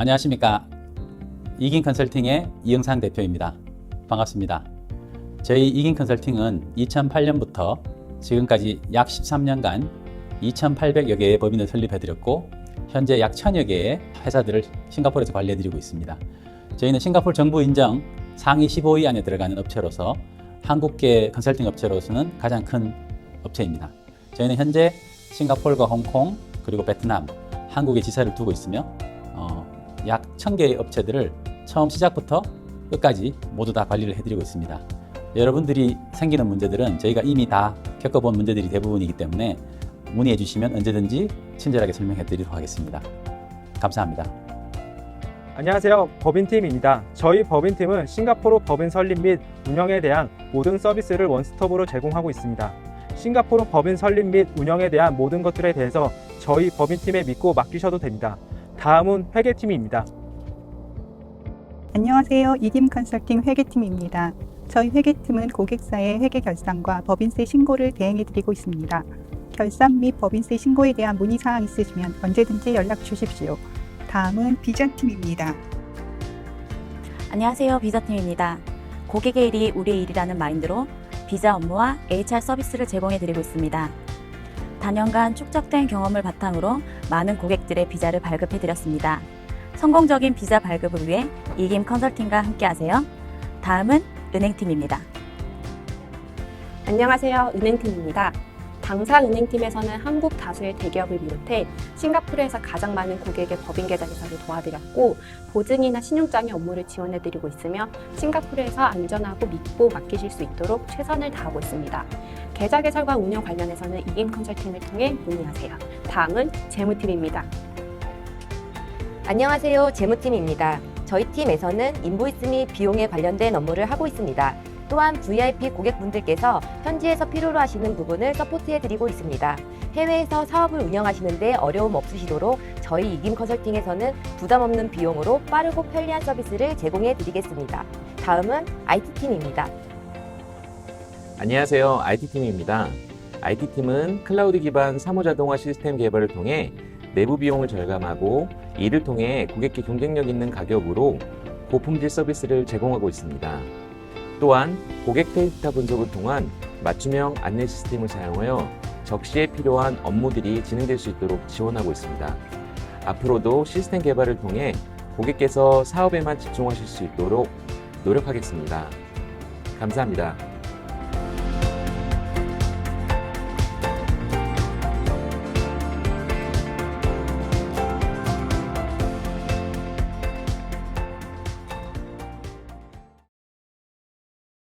안녕하십니까. 이긴 컨설팅의 이영상 대표입니다. 반갑습니다. 저희 이긴 컨설팅은 2008년부터 지금까지 약 13년간 2,800여 개의 법인을 설립해드렸고 현재 약 1,000여 개의 회사들을 싱가포르에서 관리해드리고 있습니다. 저희는 싱가포르 정부 인정 상위 15위 안에 들어가는 업체로서 한국계 컨설팅 업체로서는 가장 큰 업체입니다. 저희는 현재 싱가포르과 홍콩 그리고 베트남, 한국에 지사를 두고 있으며 어, 약 1000개의 업체들을 처음 시작부터 끝까지 모두 다 관리를 해드리고 있습니다. 여러분들이 생기는 문제들은 저희가 이미 다 겪어본 문제들이 대부분이기 때문에 문의해 주시면 언제든지 친절하게 설명해 드리도록 하겠습니다. 감사합니다. 안녕하세요. 법인팀입니다. 저희 법인팀은 싱가포르 법인 설립 및 운영에 대한 모든 서비스를 원스톱으로 제공하고 있습니다. 싱가포르 법인 설립 및 운영에 대한 모든 것들에 대해서 저희 법인팀에 믿고 맡기셔도 됩니다. 다음은 회계팀입니다. 안녕하세요. 이김 컨설팅 회계팀입니다. 저희 회계팀은 고객사의 회계 결산과 법인세 신고를 대행해 드리고 있습니다. 결산 및 법인세 신고에 대한 문의 사항 있으시면 언제든지 연락 주십시오. 다음은 비전팀입니다. 안녕하세요. 비자팀입니다. 고객의 일이 우리의 일이라는 마인드로 비자 업무와 HR 서비스를 제공해 드리고 있습니다. 단연간 축적된 경험을 바탕으로 많은 고객들의 비자를 발급해 드렸습니다. 성공적인 비자 발급을 위해 이김 컨설팅과 함께 하세요. 다음은 은행팀입니다. 안녕하세요. 은행팀입니다. 당사 은행팀에서는 한국 다수의 대기업을 비롯해 싱가포르에서 가장 많은 고객의 법인 계좌 개설을 도와드렸고 보증이나 신용장의 업무를 지원해드리고 있으며 싱가포르에서 안전하고 믿고 맡기실 수 있도록 최선을 다하고 있습니다. 계좌 개설과 운영 관련해서는 이김 컨설팅을 통해 문의하세요. 다음은 재무팀입니다. 안녕하세요. 재무팀입니다. 저희 팀에서는 인보이스 및 비용에 관련된 업무를 하고 있습니다. 또한 VIP 고객분들께서 현지에서 필요로 하시는 부분을 서포트해드리고 있습니다. 해외에서 사업을 운영하시는데 어려움 없으시도록 저희 이김 컨설팅에서는 부담 없는 비용으로 빠르고 편리한 서비스를 제공해드리겠습니다. 다음은 IT팀입니다. 안녕하세요. IT팀입니다. IT팀은 클라우드 기반 사무자동화 시스템 개발을 통해 내부 비용을 절감하고 이를 통해 고객께 경쟁력 있는 가격으로 고품질 서비스를 제공하고 있습니다. 또한 고객 데이터 분석을 통한 맞춤형 안내 시스템을 사용하여 적시에 필요한 업무들이 진행될 수 있도록 지원하고 있습니다. 앞으로도 시스템 개발을 통해 고객께서 사업에만 집중하실 수 있도록 노력하겠습니다. 감사합니다.